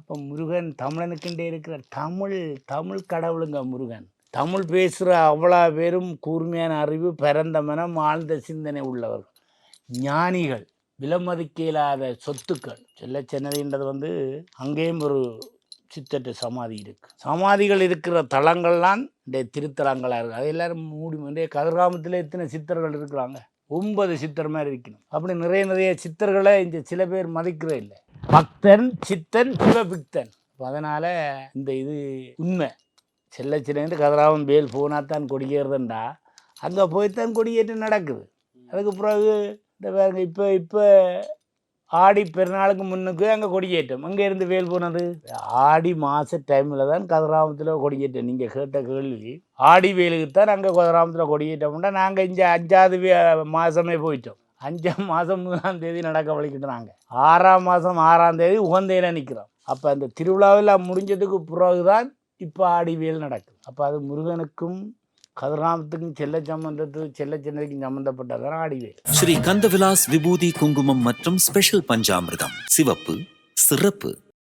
அப்போ முருகன் தமிழனுக்குண்டே இருக்கிற தமிழ் தமிழ் கடவுளுங்க முருகன். தமிழ் பேசுகிற அவ்வளோ பேரும் கூர்மையான அறிவு பிறந்த மனம் ஆழ்ந்த சிந்தனை உள்ளவர்கள். ஞானிகள் விலமதிக்க இல்லாத சொத்துக்கள். செல்ல சென்னதுன்றது வந்து அங்கேயும் ஒரு சித்தட்டு சமாதி இருக்குது சமாதிகள் இருக்கிற தலங்கள்லாம் இந்த திருத்தலங்களாக இருக்குது அது எல்லோரும் மூடி இன்றைய கதிர்காமத்தில் எத்தனை சித்தர்கள் இருக்கிறாங்க? ஒன்பது சித்தர் மாதிரி இருக்கணும். அப்படி நிறைய நிறைய சித்தர்களை இந்த சில பேர் மதிக்கிறே இல்லை. பக்தன் சித்தன் சிவபிக்தன். அதனால் இந்த இது உண்மை. செல்ல சின்ன கதிராவன் வேல் போனால் தான் கொடியேறுதுண்டா. அங்கே போய்த்தான் கொடியேற்றம் நடக்குது. அதுக்கு பிறகு இந்த பாருங்க இப்போ இப்போ ஆடி பெருநாளுக்கு முன்னுக்கு அங்கே கொடியேற்றம். அங்கே இருந்து வேல் போனது? ஆடி மாத டைமில் தான் கதிராமத்தில் கொடியேற்றம். நீங்கள் கேட்ட கேள்வி ஆடி வேலுக்கு தான் அங்கே கதிராமத்தில் கொடியேற்றம்னா நாங்கள் இங்கே அஞ்சாவது மாதமே போயிட்டோம். அஞ்சாம் மாதம் மூணாம் தேதி நடக்க வலிக்கிட்டு ஆறாம் மாதம் ஆறாம் தேதி உகந்தையில் நிற்கிறோம் அப்போ அந்த திருவிழாவில் முடிஞ்சதுக்கு பிறகுதான் இப்போ ஆடிவியல் நடக்கும் நடக்குது. அப்போ அது முருகனுக்கும் கதிராமத்துக்கும் செல்ல சம்பந்தத்து செல்ல சின்னதுக்கும் சம்மந்தப்பட்டதான் ஆடிவேல். ஸ்ரீ கந்தவிலாஸ் விபூதி குங்குமம் மற்றும் ஸ்பெஷல் பஞ்சாமிர்தம். சிவப்பு சிறப்பு